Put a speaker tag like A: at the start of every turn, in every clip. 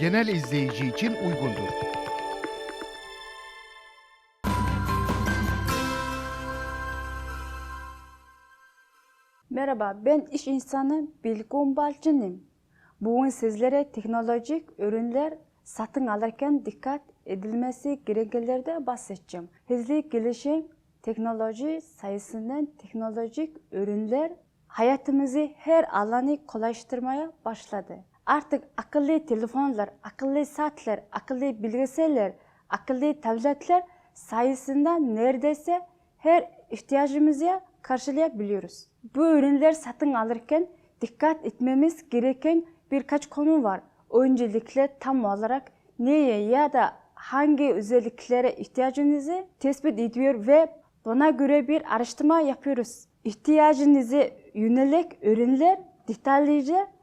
A: genel izleyici için uygundur.
B: Merhaba, ben iş insanı Bilgun Balcı'nım. Bugün sizlere teknolojik ürünler satın alırken dikkat edilmesi gerekenlerde bahsedeceğim. Hızlı gelişen teknoloji sayesinde teknolojik ürünler hayatımızı her alanı kolaylaştırmaya başladı. Artık akıllı telefonlar, akıllı saatler, akıllı bilgisayarlar, akıllı tabletler sayesinde neredeyse her ihtiyacımızı karşılayabiliyoruz. Bu ürünler satın alırken dikkat etmemiz gereken birkaç konu var. Öncelikle tam olarak neye ya da hangi özelliklere ihtiyacınızı tespit ediyor ve buna göre bir araştırma yapıyoruz. İhtiyacınızı yönelik ürünler detaylıca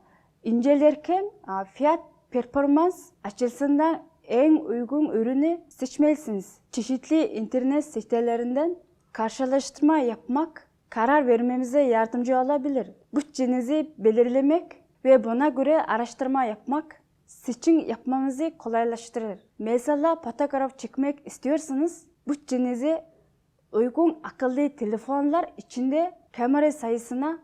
B: incelerken fiyat performans açısından en uygun ürünü seçmelisiniz. Çeşitli internet sitelerinden karşılaştırma yapmak karar vermemize yardımcı olabilir. Bütçenizi belirlemek ve buna göre araştırma yapmak seçim yapmamızı kolaylaştırır. Mesela fotoğraf çekmek istiyorsanız bütçenizi uygun akıllı telefonlar içinde kamera sayısına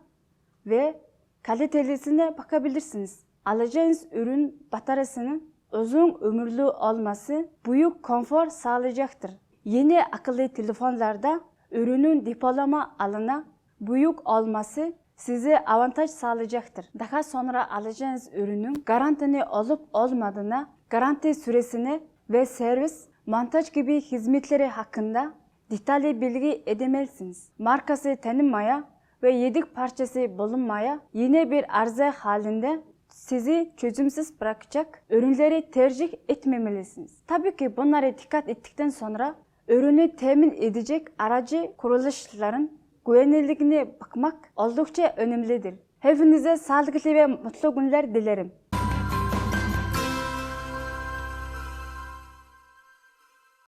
B: ve kalitelisine bakabilirsiniz. Alacağınız ürün bataryasının uzun ömürlü olması büyük konfor sağlayacaktır. Yeni akıllı telefonlarda ürünün depolama alanı büyük olması size avantaj sağlayacaktır. Daha sonra alacağınız ürünün garantili olup olmadığına, garanti süresini ve servis, montaj gibi hizmetleri hakkında detaylı bilgi edemelisiniz. Markası tanınmaya ve yedek parçası bulunmaya yine bir arıza halinde sizi çözümsüz bırakacak ürünleri tercih etmemelisiniz. Tabii ki bunlara dikkat ettikten sonra ürünü temin edecek aracı kuruluşların güvenilirliğine bakmak oldukça önemlidir. Hepinize sağlıklı ve mutlu günler dilerim.